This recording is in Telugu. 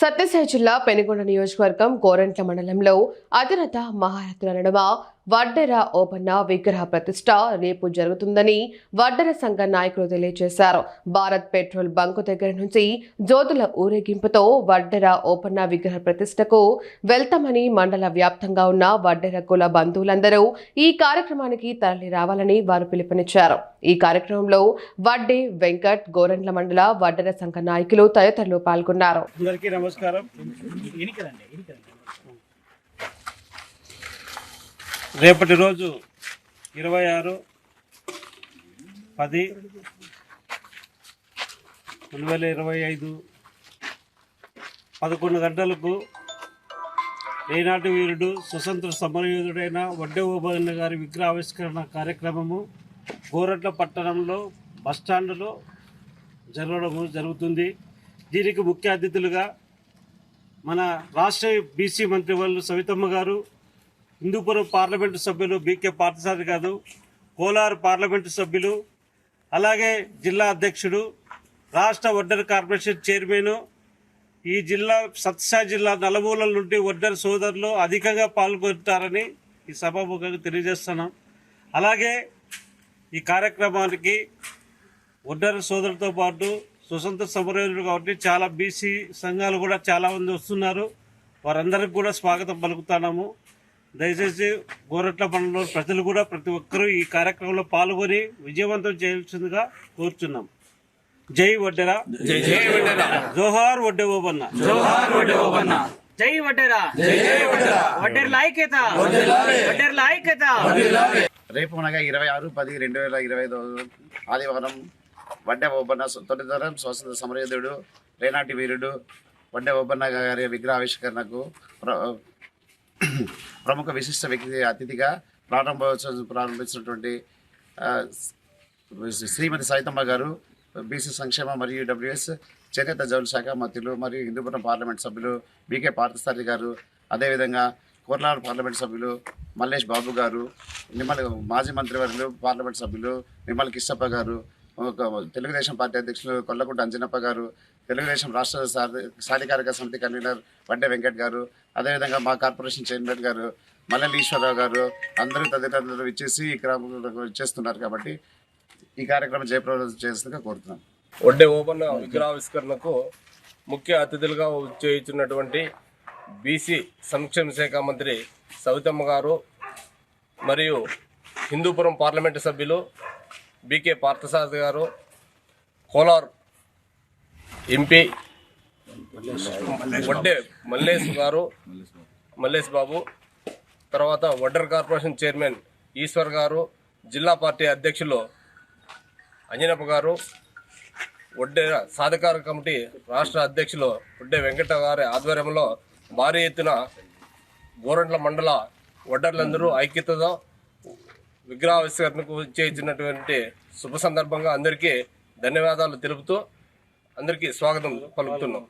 సత్యసాయి జిల్లా పెనుగొండ నియోజకవర్గం కోరంట్ల మండలంలో అధిరథ మహారథుల నడుమ వడ్డెర ఓపన్న విగ్రహ ప్రతిష్ట రేపు జరుగుతుందని వడ్డెర సంఘ నాయకులు తెలియజేశారు. భారత్ పెట్రోల్ బంకు దగ్గర నుంచి జ్యోతుల ఊరేగింపుతో వడ్డెర ఓపన్న విగ్రహ ప్రతిష్టకు వెళ్తామని మండల వ్యాప్తంగా ఉన్న వడ్డెర కుల బంధువులందరూ ఈ కార్యక్రమానికి తరలి రావాలని వారు పిలుపునిచ్చారు. ఈ కార్యక్రమంలో వడ్డే వెంకట్ గోరంట్ల మండల వడ్డెర సంఘ నాయకులు తదితరులు పాల్గొన్నారు. నమస్కారం. రేపటి రోజు ఇరవై ఆరు పది రెండు వేల ఇరవై ఐదు పదకొండు గంటలకు ఏనాటి వీరుడు స్వతంత్ర సమరయోధుడైన వడ్డే ఓబన్న గారి విగ్రహావిష్కరణ కార్యక్రమము గోరట్ల పట్టణంలో బస్టాండ్లో జరగడము జరుగుతుంది. దీనికి ముఖ్య అతిథులుగా మన రాష్ట్ర బీసీ మంత్రి వాళ్ళు సవితమ్మ గారు హిందూపురం పార్లమెంటు సభ్యులు బీకే పార్థసారి గారు కోలార్ పార్లమెంటు సభ్యులు అలాగే జిల్లా అధ్యక్షుడు రాష్ట్ర వడ్డర్ కార్పొరేషన్ చైర్మన్ ఈ జిల్లా సత్సాయి జిల్లా నలుమూలల నుండి వడ్డర్ సోదరులు అధికంగా పాల్గొంటారని ఈ సభాముఖంగా తెలియజేస్తున్నాం. అలాగే ఈ కార్యక్రమానికి ఒడ్డర సోదరులతో పాటు స్వతంత్ర సమరయోధుడు కాబట్టి చాలా బీసీ సంఘాలు కూడా చాలా మంది వస్తున్నారు. వారందరికి కూడా స్వాగతం పలుకుతున్నాము. దయచేసి గోరట్ల మండలంలో ప్రజలు కూడా ప్రతి ఒక్కరూ ఈ కార్యక్రమంలో పాల్గొని విజయవంతం చేయాల్సిందిగా కోరుచున్నాం. జై వడ్డెరా. జై వడ్డెరా. జోహార్ వడ్డే ఓబన్న. జై వడ్డేరా. వడ్డేర్ల ఐక్యత వడ్డేర్ల ఐక్యత రేపు అనగా ఇరవై ఆరు పది రెండు వేల ఇరవై ఐదు ఆదివారం వడ్డే ఓబన్న తొలితరం స్వతంత్ర సమరయోధుడు రేనాటి వీరుడు వడ్డే ఓబన్న గారి విగ్రహావిష్కరణకు ప్ర- ప్రముఖ విశిష్ట వ్యక్తి అతిథిగా ప్రారంభోత్సవం ప్రారంభించినటువంటి శ్రీమతి సైతమ్మ గారు బీసీ సంక్షేమ మరియు డబ్ల్యూఎస్ చేనేత జౌలు శాఖ మంత్రులు మరియు హిందూపురం పార్లమెంట్ సభ్యులు బీకే పార్థసారి గారు అదేవిధంగా కోర్లాడు పార్లమెంట్ సభ్యులు మల్లేష్ బాబు గారు నిమ్మల మాజీ మంత్రివర్యులు పార్లమెంట్ సభ్యులు నిమ్మల కిష్టప్ప గారు తెలుగుదేశం పార్టీ అధ్యక్షులు కొల్లకుంట అంజనప్ప గారు తెలుగుదేశం రాష్ట్ర సాధికారిక సమితి కన్వీనర్ వడ్డే వెంకట్ గారు అదేవిధంగా మా కార్పొరేషన్ చైర్మన్ గారు మల్లెల్ ఈశ్వరరావు గారు అందరూ తదితరులు ఇచ్చేసి ఈ క్రమంలో ఇచ్చేస్తున్నారు కాబట్టి ఈ కార్యక్రమం జయప్రదం చేస్తుందిగా కోరుతున్నాం. వడ్డే ఓపెన్ విగ్రహావిష్కరణకు ముఖ్య అతిథులుగా చేయించున్నటువంటి బీసీ సంక్షేమ శాఖ మంత్రి సవితమ్మ గారు మరియు హిందూపురం పార్లమెంటు సభ్యులు బీకే పార్థసారథి గారు కోలార్ ఎంపీ వడ్డే మల్లేష్ గారు మల్లేష్ బాబు తర్వాత వడ్డర్ కార్పొరేషన్ చైర్మన్ ఈశ్వర్ గారు జిల్లా పార్టీ అధ్యక్షులు అంజనప్ప గారు వడ్డే సాధికార కమిటీ రాష్ట్ర అధ్యక్షులు వడ్డే వెంకట గారి ఆధ్వర్యంలో భారీ ఎత్తున గోరంట్ల మండల వడ్డర్లందరూ ఐక్యతతో విగ్రహావిష్కరణకు చేయించినటువంటి శుభ సందర్భంగా అందరికీ ధన్యవాదాలు తెలుపుతూ అందరికీ స్వాగతం పలుకుతున్నాం.